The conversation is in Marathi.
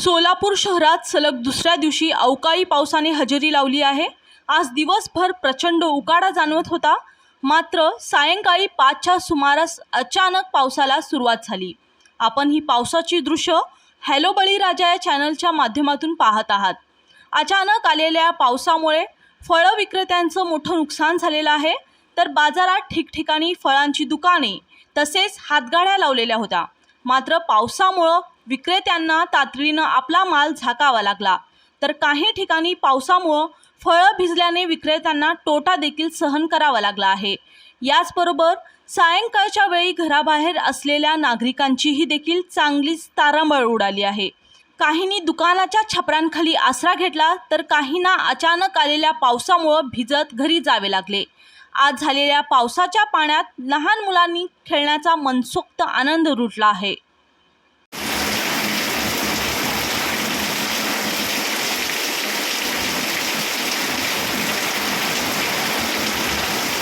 सोलापूर शहरात सलग दुसऱ्या दिवशी अवकाळी पावसाने हजेरी लावली आहे. आज दिवसभर प्रचंड उकाडा जाणवत होता. मात्र सायंकाळी पाचच्या सुमारास अचानक पावसाला सुरुवात झाली. आपण ही पावसाची दृश्य हॅलो बळीराजा या चॅनलच्या माध्यमातून पाहत आहात. अचानक आलेल्या पावसामुळे फळं विक्रेत्यांचं मोठं नुकसान झालेलं आहे. तर बाजारात ठिकठिकाणी फळांची दुकाने तसेच हातगाड्या लावलेल्या होत्या. मात्र पावसामुळं विक्रेत्यांना तातडीनं आपला माल झाकावा लागला. तर काही ठिकाणी पावसामुळं फळं भिजल्याने विक्रेत्यांना तोटा देखील सहन करावा लागला आहे. याचबरोबर सायंकाळच्या वेळी घराबाहेर असलेल्या नागरिकांचीही देखील चांगलीच तारांबळ उडाली आहे. काहींनी दुकानाच्या छपरांखाली आसरा घेतला तर काहींना अचानक आलेल्या पावसामुळं भिजत घरी जावे लागले. आज झालेल्या पावसाच्या पाण्यात लहान मुलांनी खेळण्याचा मनसोक्त आनंद लुटला आहे.